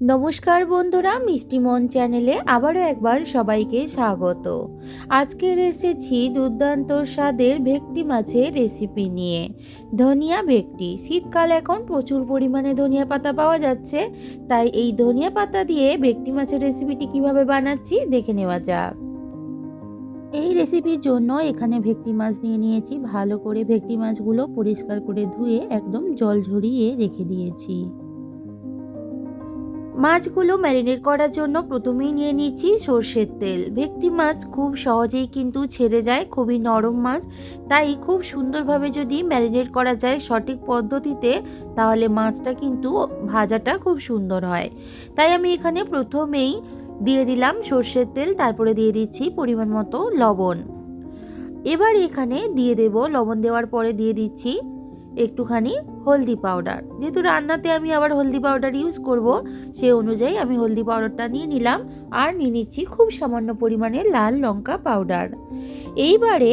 নমস্কার বন্ধুরা, মিষ্টি মন চ্যানেলে আবারও একবার সবাইকে স্বাগত। আজকের এসেছি দুর্দান্ত স্বাদের ভেটকি মাছের রেসিপি নিয়ে। ধনিয়া ভেটকি। শীতকাল এখন প্রচুর পরিমাণে ধনিয়া পাতা পাওয়া যাচ্ছে, তাই এই ধনিয়া পাতা দিয়ে ভেকটি মাছের রেসিপিটি কীভাবে বানাচ্ছি দেখে নেওয়া যাক। এই রেসিপির জন্য এখানে ভেটকি মাছ নিয়ে নিয়েছি, ভালো করে ভেটকি মাছগুলো পরিষ্কার করে ধুয়ে একদম জল ঝরিয়ে রেখে দিয়েছি। মাছগুলো ম্যারিনেট করার জন্য প্রথমেই নিয়ে নিচ্ছি সর্ষের তেল। ভেটকি মাছ খুব সহজেই কিন্তু ছেড়ে যায়, খুবই নরম মাছ। তাই খুব সুন্দরভাবে যদি ম্যারিনেট করা যায় সঠিক পদ্ধতিতে, তাহলে মাছটা কিন্তু ভাজাটা খুব সুন্দর হয়। তাই আমি এখানে প্রথমেই দিয়ে দিলাম সর্ষের তেল, তারপরে দিয়ে দিচ্ছি পরিমাণ মতো লবণ। এবার এখানে দিয়ে দেব, লবণ দেওয়ার পরে দিয়ে দিচ্ছি একটুখানি হলদি পাউডার যেহেতু রান্নাতে আমি আবার হলদি পাউডার ইউজ করব, সে অনুযায়ী আমি হলদি পাউডারটা নিয়ে নিলাম আর নিয়ে নিচ্ছি খুব সামান্য পরিমাণে লাল লঙ্কা পাউডার এইবারে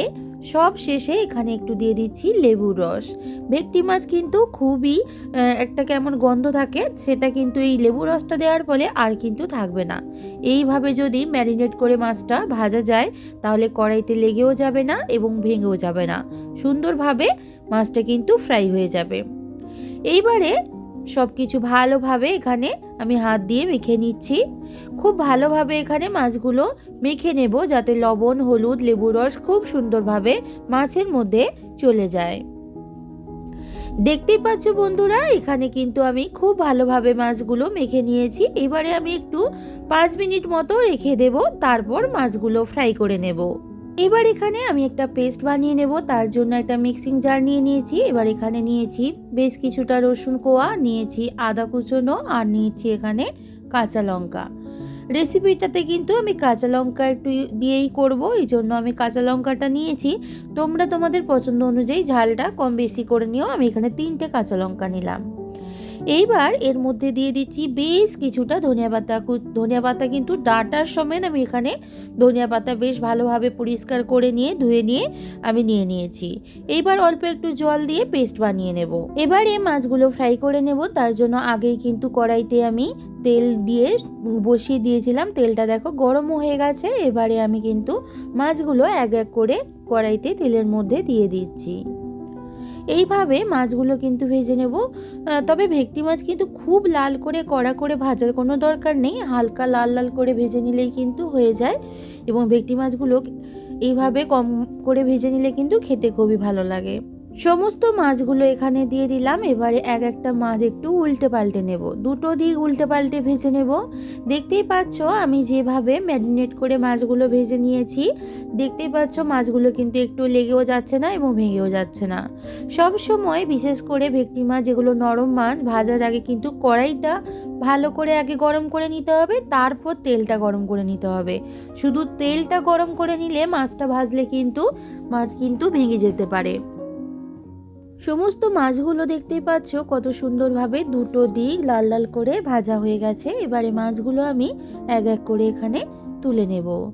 সব শেষে এখানে একটু দিয়ে দিচ্ছি লেবুর রস। ভেটকি মাছ কিন্তু খুবই একটা কেমন গন্ধ থাকে, সেটা কিন্তু এই লেবু রসটা দেওয়ার ফলে আর কিন্তু থাকবে না। এইভাবে যদি ম্যারিনেট করে মাছটা ভাজা যায়, তাহলে কড়াইতে লেগেও যাবে না এবং ভেঙেও যাবে না। সুন্দরভাবে মাছটা কিন্তু ফ্রাই হয়ে যাবে। এইবারে সব কিছু ভালোভাবে এখানে আমি হাত দিয়ে মেখে নিচ্ছি। খুব ভালোভাবে এখানে মাছগুলো মেখে নেব যাতে লবণ, হলুদ লেবু রস খুব সুন্দরভাবে মাছের মধ্যে চলে যায়। দেখতেই পাচ্ছ বন্ধুরা, এখানে কিন্তু আমি খুব ভালোভাবে মাছগুলো মেখে নিয়েছি। এবারে আমি একটু পাঁচ মিনিট মতো রেখে দেব, তারপর মাছগুলো ফ্রাই করে নেব। এবার এখানে আমি একটা পেস্ট বানিয়ে নেব, তার জন্য একটা মিক্সিং জার নিয়ে নিয়েছি। এবার এখানে নিয়েছি বেশ কিছুটা রসুন কোয়া, নিয়েছি আদা কুচনো আর নিয়েছি এখানে কাঁচা লঙ্কা। রেসিপিটাতে কিন্তু আমি কাঁচা লঙ্কা একটু দিয়েই করব এই জন্য আমি কাঁচা লঙ্কাটা নিয়েছি। তোমরা তোমাদের পছন্দ অনুযায়ী ঝালটা কম বেশি করে নিও, আমি এখানে তিনটে কাঁচা লঙ্কা নিলাম। এইবার এর মধ্যে দিয়ে দিচ্ছি বেশ কিছুটা ধনিয়া পাতা। ধনিয়া পাতা কিন্তু ডাঁটার সমেত আমি এখানে ধনিয়া পাতা বেশ ভালোভাবে পরিষ্কার করে নিয়ে, ধুয়ে নিয়ে আমি নিয়ে নিয়েছি। এইবার অল্প একটু জল দিয়ে পেস্ট বানিয়ে নেব। এবারে মাছগুলো ফ্রাই করে নেব। তার জন্য আগেই কিন্তু কড়াইতে আমি তেল দিয়ে বসিয়ে দিয়েছিলাম। তেলটা দেখো গরমও হয়ে গেছে। এবারে আমি কিন্তু মাছগুলো এক এক করে কড়াইতে তেলের মধ্যে দিয়ে দিচ্ছি। এইভাবে মাছগুলো কিন্তু ভেজে নেব। তবে ভেটকি মাছ কিন্তু খুব লাল করে, কড়া করে ভাজার কোনো দরকার নেই। হালকা লাল লাল করে ভেজে নিলেই কিন্তু হয়ে যায় এবং ভেটকি মাছগুলো এইভাবে কম করে ভেজে নিলে কিন্তু খেতে খুবই ভালো লাগে। সমস্ত মাছগুলো এখানে দিয়ে দিলাম। এবারে এক একটা মাছ একটু উল্টে পাল্টে নেব। দুটো দিক উল্টে পাল্টে ভেজে নেব। দেখতেই পাচ্ছ, আমি যেভাবে ম্যারিনেট করে মাছগুলো ভেজে নিয়েছি, দেখতেই পাচ্ছ মাছগুলো কিন্তু একটু লেগেও যাচ্ছে না এবং ভেঙেও যাচ্ছে না। সব সময় বিশেষ করে ভেটকি মাছ, যেগুলো নরম মাছ, ভাজার আগে কিন্তু কড়াইটা ভালো করে আগে গরম করে নিতে হবে, তারপর তেলটা গরম করে নিতে হবে। শুধু তেলটা গরম করে নিলে মাছটা ভাজলে কিন্তু, মাছ কিন্তু ভেঙে যেতে পারে। সমস্ত মাছগুলো দেখতেই পাচ্ছ কত সুন্দরভাবে দুটো দিক লাল লাল করে ভাজা হয়ে গেছে। এবারে মাছগুলো আমি এক এক করে এখানে তুলে নেব।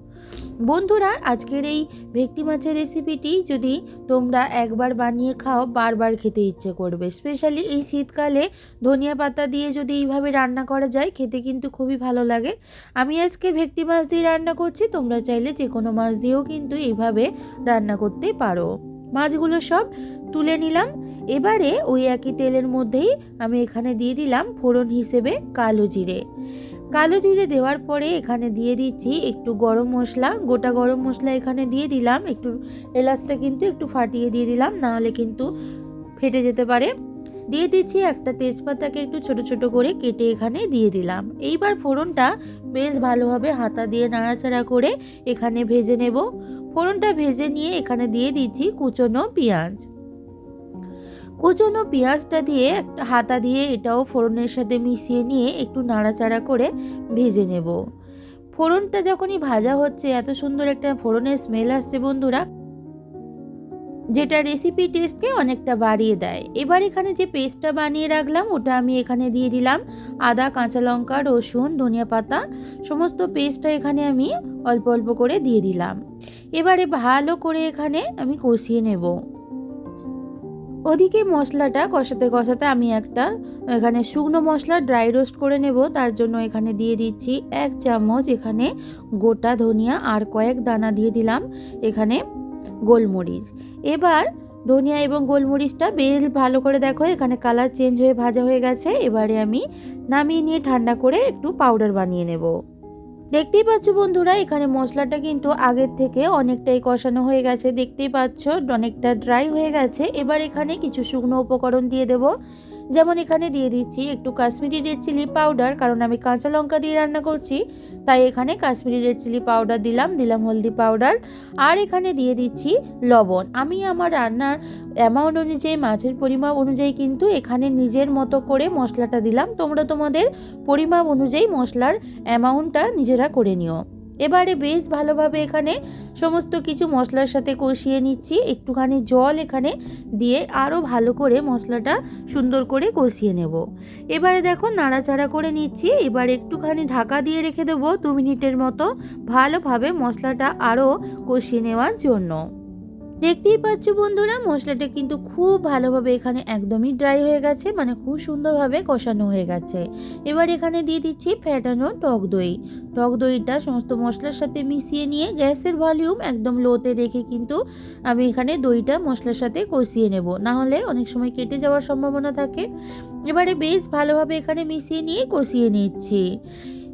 বন্ধুরা, আজকের এই ভেটকি মাছের রেসিপিটি যদি তোমরা একবার বানিয়ে খাও, বারবার খেতে ইচ্ছে করবে। স্পেশালি এই শীতকালে ধনিয়া পাতা দিয়ে যদি এইভাবে রান্না করা যায়, খেতে কিন্তু খুবই ভালো লাগে। আমি আজকে ভেটকি মাছ দিয়ে রান্না করছি, তোমরা চাইলে যে কোনো মাছ দিয়েও কিন্তু এইভাবে রান্না করতে পারো। মাছগুলো সব তুলে নিলাম। এবারে ওই একই তেলের মধ্যেই আমি এখানে দিয়ে দিলাম ফোড়ন হিসেবে কালো জিরে। কালো জিরে দেওয়ার পরে এখানে দিয়ে দিচ্ছি একটু গরম মশলা। গোটা গরম মশলা এখানে দিয়ে দিলাম। একটু এলাচটা কিন্তু একটু ফাটিয়ে দিয়ে দিলাম নাহলে কিন্তু ফেটে যেতে পারে। দিয়ে দিচ্ছি একটা তেজপাতাকে একটু ছোট ছোট করে কেটে এখানে দিয়ে দিলাম। এইবার ফোড়নটা বেশ ভালোভাবে হাতা দিয়ে নাড়াচাড়া করে এখানে ভেজে নেব। ফোড়নটা ভেজে নিয়ে এখানে দিয়ে দিচ্ছি কুচনো পেঁয়াজ। কুচনো পেঁয়াজটা দিয়ে একটা হাতা দিয়ে এটাও ফোড়নের সাথে মিশিয়ে নিয়ে একটু নাড়াচাড়া করে ভেজে নেব। ফোড়নটা যখনই ভাজা হচ্ছে, এত সুন্দর একটা ফোড়নের স্মেল আসছে বন্ধুরা যেটা রেসিপি টেস্টকে অনেকটা বাড়িয়ে দেয়। এবার এখানে যে পেস্টটা বানিয়ে রাখলাম, ওটা আমি এখানে দিয়ে দিলাম। আদা, কাঁচা লঙ্কা, রসুন, ধনিয়া পাতা, সমস্ত পেস্টটা এখানে আমি অল্প অল্প করে দিয়ে দিলাম। এবারে ভালো করে এখানে আমি কষিয়ে নেব। ওদিকে মশলাটা কষাতে কষাতে আমি একটা এখানে শুকনো মশলা ড্রাই রোস্ট করে নেব। তার জন্য এখানে দিয়ে দিচ্ছি এক চামচ এখানে গোটা ধনিয়া আর কয়েক দানা দিয়ে দিলাম। এখানে গোলমরিচ। এবার ধনিয়া এবং গোলমরিচটা বেশ ভালো করে দেখো, এখানে কালার চেঞ্জ হয়ে, ভাজা হয়ে গেছে। এবারে আমি নামিয়ে নিয়ে ঠান্ডা করে একটু পাউডার বানিয়ে নেব। দেখতেই পাচ্ছ বন্ধুরা, এখানে মশলাটা কিন্তু আগের থেকে অনেকটাই কষানো হয়ে গেছে। দেখতেই পাচ্ছ, অনেকটা ড্রাই হয়ে গেছে। এবার এখানে কিছু শুকনো উপকরণ দিয়ে দেব। যেমন এখানে দিয়ে দিচ্ছি একটু কাশ্মীরি রেড চিলি পাউডার কারণ আমি কাঁচা লঙ্কা দিয়ে রান্না করছি, তাই এখানে কাশ্মীরি রেড চিলি পাউডার দিলাম দিলাম হলদি পাউডার আর এখানে দিয়ে দিচ্ছি লবণ। আমি আমার রান্নার অ্যামাউন্ট অনুযায়ী, মাছের পরিমাপ অনুযায়ী কিন্তু এখানে নিজের মতো করে মশলাটা দিলাম। তোমরা তোমাদের পরিমাপ অনুযায়ী মশলার অ্যামাউন্টটা নিজেরা করে নিও। এবারে বেশ ভালোভাবে এখানে সমস্ত কিছু মশলার সাথে কষিয়ে নিচ্ছি। একটুখানি জল এখানে দিয়ে আরও ভালো করে মশলাটা সুন্দর করে কষিয়ে নেব। এবারে দেখো নাড়াচাড়া করে নিচ্ছি। এবার একটুখানি ঢাকা দিয়ে রেখে দেবো দু মিনিটের মতো ভালোভাবে মশলাটা আরও কষিয়ে নেওয়ার জন্য। দেখতেই পাচ্ছ বন্ধুরা, মশলাটা কিন্তু খুব ভালোভাবে এখানে একদমই ড্রাই হয়ে গেছে মানে খুব সুন্দরভাবে কষানো হয়ে গেছে। এবার এখানে দিয়ে দিচ্ছি ফ্যাটানো টক দই। টক দইটা সমস্ত মশলার সাথে মিশিয়ে নিয়ে গ্যাসের ভলিউম একদম লোতে রেখে কিন্তু আমি এখানে দইটা মশলার সাথে কষিয়ে নেব। না হলে অনেক সময় কেটে যাওয়ার সম্ভাবনা থাকে। এবারে বেশ ভালোভাবে এখানে মিশিয়ে নিয়ে কষিয়ে নিচ্ছি।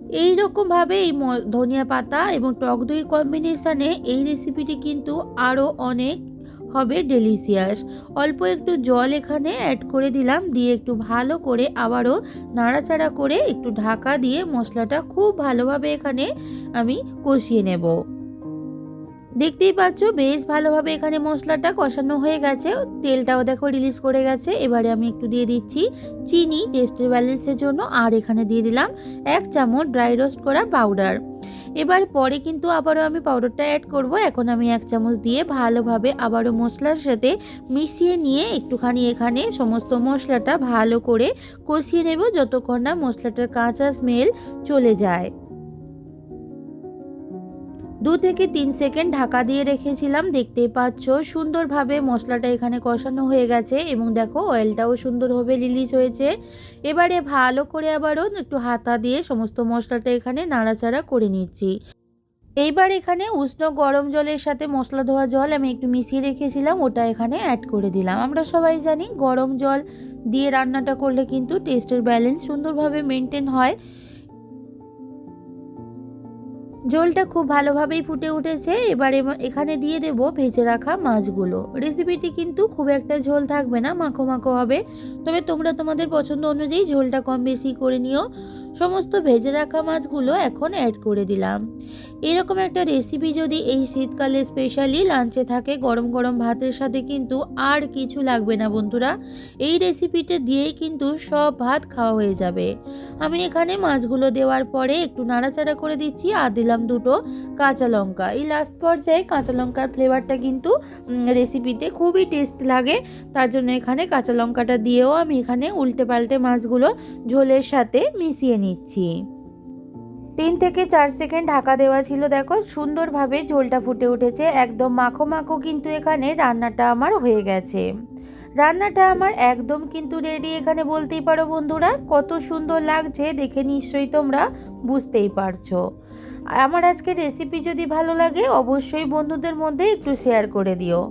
এই রকমভাবে এই ধনিয়া পাতা এবং টক দইয়ের কম্বিনেশানে এই রেসিপিটি কিন্তু আরও অনেক হবে ডেলিশিয়াস অল্প একটু জল এখানে অ্যাড করে দিলাম, দিয়ে একটু ভালো করে আবারও নাড়াচাড়া করে একটু ঢাকা দিয়ে মশলাটা খুব ভালোভাবে এখানে আমি কষিয়ে নেব। দেখতেই পাচ্ছ, বেশ ভালোভাবে এখানে মশলাটা কষানো হয়ে গেছে। তেলটাও দেখো রিলিজ করে গেছে। এবারে আমি একটু দিয়ে দিচ্ছি চিনি টেস্টের ব্যালেন্সের জন্য, আর এখানে দিয়ে দিলাম এক চামচ ড্রাই রোস্ট করা পাউডার এবার পরে কিন্তু আবারও আমি পাউডারটা অ্যাড করব। এখন আমি এক চামচ দিয়ে ভালোভাবে আবারও মশলার সাথে মিশিয়ে নিয়ে একটুখানি এখানে সমস্ত মশলাটা ভালো করে কষিয়ে নেব, যতক্ষণ না মশলাটার কাঁচা স্মেল চলে যায়। দু থেকে তিন সেকেন্ড ঢাকা দিয়ে রেখেছিলাম, দেখতেই পাচ্ছ। সুন্দরভাবে মশলাটা এখানে কষানো হয়ে গেছে এবং দেখো অয়েলটাও সুন্দরভাবে রিলিজ হয়েছে। এবারে ভালো করে আবারও একটু হাতা দিয়ে সমস্ত মশলাটা এখানে নাড়াচাড়া করে নিচ্ছি। এইবার এখানে উষ্ণ গরম জলের সাথে মশলা ধোয়া জল আমি একটু মিশিয়ে রেখেছিলাম, ওটা এখানে অ্যাড করে দিলাম। আমরা সবাই জানি গরম জল দিয়ে রান্নাটা করলে কিন্তু টেস্টের ব্যালেন্স সুন্দরভাবে মেনটেন হয়। জলটা খুব ভালোভাবেই ফুটে উঠেছে। এবার এখানে দিয়ে দেব ভেজে রাখা মাছগুলো। রেসিপিটি কিন্তু খুব একটা ঝোল থাকবে না, মাখো মাখো হবে। তবে তোমরা তোমাদের পছন্দ অনুযায়ী ঝোলটা কম বেশি করে নিও। সমস্ত ভেজে রাখা মাছগুলো এখন অ্যাড করে দিলাম। এরকম একটা রেসিপি যদি এই শীতকালে স্পেশালি লাঞ্চে থাকে, গরম গরম ভাতের সাথে কিন্তু আর কিছু লাগবে না বন্ধুরা। এই রেসিপিটা দিয়েই কিন্তু সব ভাত খাওয়া হয়ে যাবে। আমি এখানে মাছগুলো দেওয়ার পরে একটু নাড়াচাড়া করে দিচ্ছি আর দিলাম দুটো কাঁচা লঙ্কা। এই লাস্ট পর্যায়ে কাঁচা লঙ্কার ফ্লেভারটা কিন্তু রেসিপিতে খুবই টেস্ট লাগে। তার জন্য এখানে কাঁচা লঙ্কাটা দিয়েও আমি এখানে উল্টে পাল্টে মাছগুলো ঝোলের সাথে মিশিয়ে নিচ্ছি। তিন থেকে চার সেকেন্ড ঢাকা দেওয়া ছিল, দেখো, সুন্দরভাবে ঝোলটা ফুটে উঠেছে, একদম মাখো মাখো কিন্তু এখানে রান্নাটা আমার হয়ে গেছে। রান্নাটা আমার একদম কিন্তু রেডি এখানে বলতেই পারো বন্ধুরা, কত সুন্দর লাগছে দেখে নিশ্চয়ই তোমরা বুঝতেই পারছ। আমার আজকে রেসিপি যদি ভালো লাগে, অবশ্যই বন্ধুদের মধ্যে একটু শেয়ার করে দিও।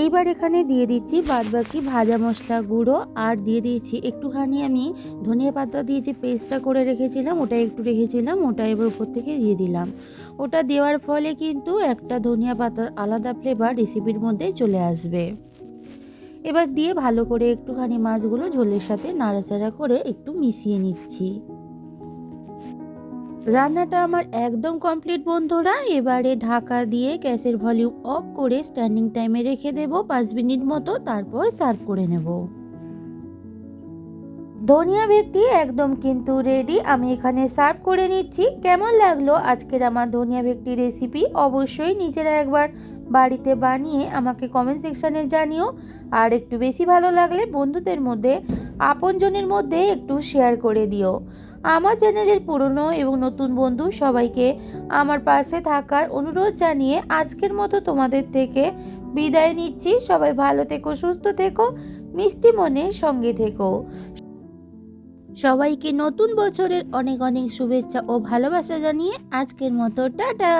এইবার এখানে দিয়ে দিচ্ছি বাদবাকি ভাজা মশলা গুঁড়ো আর দিয়ে দিয়েছি একটুখানি আমি ধনিয়া পাতা দিয়ে যে পেস্টটা করে রেখেছিলাম ওটা একটু রেখেছিলাম, ওটা এবার উপর থেকে দিয়ে দিলাম। ওটা দেওয়ার ফলে কিন্তু একটা ধনিয়া পাতার আলাদা ফ্লেভার রেসিপির মধ্যে চলে আসবে। এবার দিয়ে ভালো করে একটুখানি মাছগুলো ঝোলের সাথে নাড়াচাড়া করে একটু মিশিয়ে নিচ্ছি। রান্নাটা আমার একদম কমপ্লিট বন্ধুরা। এবারে ঢাকা দিয়ে গ্যাসের ভলিউম অফ করে স্ট্যান্ডিং টাইমে রেখে দেব, পাঁচ মিনিট মতো, তারপর সার্ভ করে নেব। ধনিয়া ভেটকি একদম কিন্তু রেডি আমি এখানে সার্ভ করে নিচ্ছি। কেমন লাগল আজকের আমার ধনিয়া ভেটকি রেসিপি অবশ্যই নিজেরা একবার বাড়িতে বানিয়ে আমাকে কমেন্ট সেকশানে জানিও। আর একটু বেশি ভালো লাগলে বন্ধুদের মধ্যে আপনজনের মধ্যে একটু শেয়ার করে দিও। আমার চ্যানেলের পুরনো এবং নতুন বন্ধু সবাইকে আমার পাশে থাকার অনুরোধ জানিয়ে আজকের মতো তোমাদের থেকে বিদায় নিচ্ছি। সবাই ভালো থেকো, সুস্থ থেকো, মিষ্টি মনের সঙ্গে থেকো। সবাইকে নতুন বছরের অনেক অনেক শুভেচ্ছা ও ভালোবাসা জানিয়ে আজকের মতো, টাটা!